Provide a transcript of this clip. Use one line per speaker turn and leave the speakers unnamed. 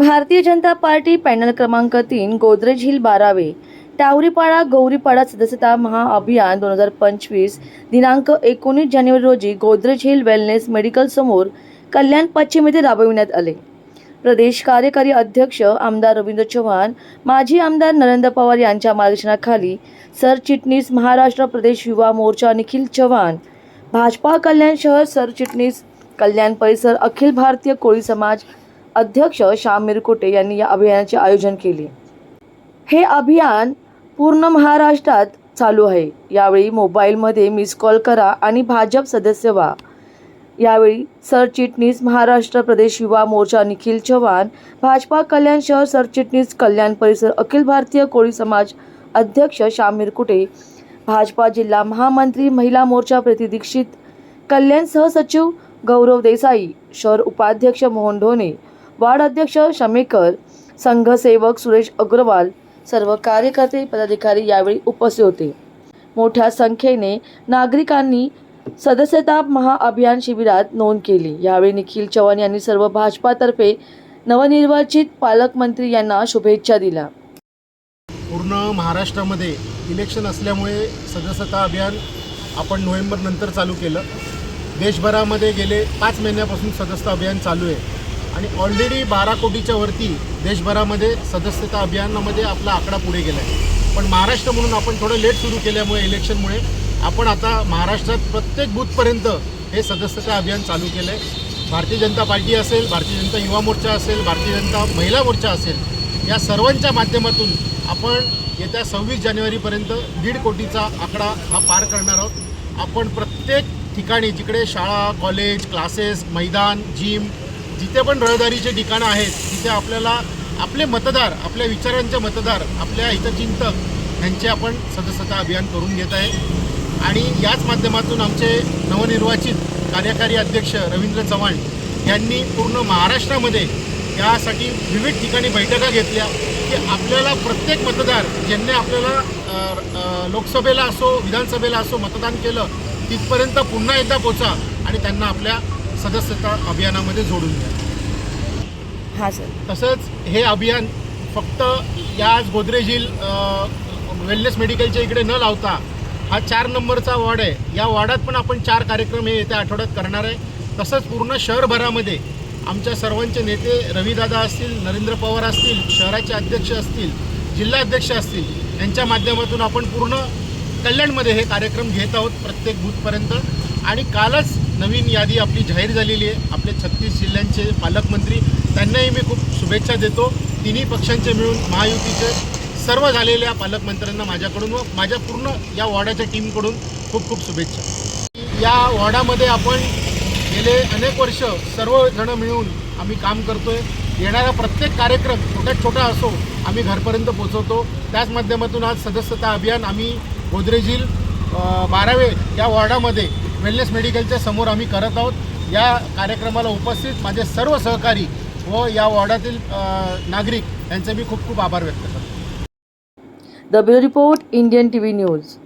Bharatiya Janata party panel क्रमांक तीन Godrej hill बारावे. टावरीपाडा गौरीपाडा सदस्यता महाअभियान दोन हजार पंचवीस दिनांक एकोणीस जानेवारी रोजी गोदरेज हिल वेलनेस मेडिकल समोर कल्याण पश्चिम येथे राबविण्यात आले. प्रदेश कार्यकारी अध्यक्ष आमदार रवींद्र चव्हाण माजी आमदार नरेंद्र पवार यांच्या मार्गदर्शनाखाली सरचिटणीस महाराष्ट्र प्रदेश युवा मोर्चा निखिल चव्हाण भाजपा कल्याण शहर सरचिटणीस कल्याण परिसर अखिल भारतीय कोळी समाज अध्यक्ष श्याम मिरकोटे यांनी या अभियानाचे आयोजन केले. हे अभियान पूर्ण महाराष्ट्रात चालू आहे. यावेळी मोबाईलमध्ये मिस कॉल करा आणि भाजप सदस्य व्हा. यावेळी सरचिटणीस महाराष्ट्र प्रदेश युवा मोर्चा निखिल चव्हाण भाजपा कल्याण शहर सरचिटणीस कल्याण परिसर अखिल भारतीय कोळी समाज अध्यक्ष श्याम मिरकुटे भाजपा जिल्हा महामंत्री महिला मोर्चा प्रतिदीक्षित कल्याण सहसचिव गौरव देसाई शहर उपाध्यक्ष मोहन ढोणे वार्ड अध्यक्ष शमेकर संघसेवक सुरेश अग्रवाल सर्व कार्यकर्ते पदाधिकारी यावेळी उपस्थित होते. मोठ्या संख्येने नागरिकांनी सदस्यता महाअभियान शिबिरात नोंद केली. यावेळी निखिल चव्हाण यांनी सर्व भाजपातर्फे नवनिर्वाचित पालकमंत्री यांना शुभेच्छा दिल्या.
पूर्ण महाराष्ट्रामध्ये इलेक्शन असल्यामुळे सदस्यता अभियान आपण नोव्हेंबर नंतर चालू केलं. देशभरामध्ये गेले पाच महिन्यापासून सदस्यता अभियान चालू आहे. आणि ऑलरेडी बारा कोटीच्या वरती देशभरामध्ये सदस्यता अभियानामध्ये आपला आकडा पुढे गेला आहे पण महाराष्ट्र म्हणून आपण थोडं लेट सुरू केल्यामुळे इलेक्शनमुळे आपण आता महाराष्ट्रात प्रत्येक बूथपर्यंत हे सदस्यता अभियान चालू केलं आहे भारतीय जनता पार्टी असेल भारतीय जनता युवा मोर्चा असेल भारतीय जनता महिला मोर्चा असेल या सर्वांच्या माध्यमातून आपण येत्या सव्वीस जानेवारीपर्यंत दीड कोटीचा आकडा हा पार करणार आहोत. आपण प्रत्येक ठिकाणी जिकडे शाळा कॉलेज क्लासेस मैदान जिम जिथे पण रहदारीचे ठिकाणं आहेत तिथे आपल्याला आपले मतदार आपल्या विचारांचे मतदार आपल्या हितचिंतक यांचे आपण सदस्यता अभियान करून घेत आहे. आणि याच माध्यमातून आमचे नवनिर्वाचित कार्यकारी अध्यक्ष रवींद्र चव्हाण यांनी पूर्ण महाराष्ट्रामध्ये यासाठी विविध ठिकाणी बैठका घेतल्या की आपल्याला प्रत्येक मतदार ज्यांनी आपल्याला लोकसभेला असो विधानसभेला असो मतदान केलं तिथपर्यंत पुन्हा एकदा पोचा आणि त्यांना आपल्या सदस्यता अभियानामध्ये जोडून द्या.
हां सर
तसंच हे अभियान फक्त याच गोदरेज हिल वेलनेस मेडिकलच्या इकडे न लावता हा चार नंबरचा वॉर्ड आहे. या वॉर्डात पण आपण चार कार्यक्रम हे येत्या आठवड्यात करणार आहे. तसंच पूर्ण शहरभरामध्ये आमच्या सर्वांचे नेते रविदादा असतील नरेंद्र पवार असतील शहराचे अध्यक्ष असतील जिल्हाध्यक्ष असतील यांच्या माध्यमातून आपण पूर्ण कल्याणमध्ये हे कार्यक्रम घेत आहोत प्रत्येक बूथपर्यंत आणि कालच नवीन यादी आपली जाहीर झालेली आहे. आपले छत्तीस जिल्ह्यांचे पालकमंत्री त्यांनाही मी खूप शुभेच्छा देतो. तिन्ही पक्षांचे मिळून महायुतीचे सर्व झालेल्या पालकमंत्र्यांना माझ्याकडून व माझ्या पूर्ण या वॉर्डाच्या टीमकडून खूप खूप शुभेच्छा. या वॉर्डामध्ये आपण गेले अनेक वर्ष सर्वजणं मिळून आम्ही काम करतोय. येणारा प्रत्येक कार्यक्रम छोट्यात छोटा असो आम्ही घरपर्यंत पोहोचवतो. त्याच माध्यमातून आज सदस्यता अभियान आम्ही गोदरेजील बारावे या वॉर्डामध्ये वेलनेस मेडिकलच्या समोर आम्ही करत आहोत. या कार्यक्रमाला उपस्थित माझे सर्व सहकारी व या वॉर्डातील नागरिक यांचे मी खूप खूप आभार व्यक्त करतो.
The bureau report Indian T V news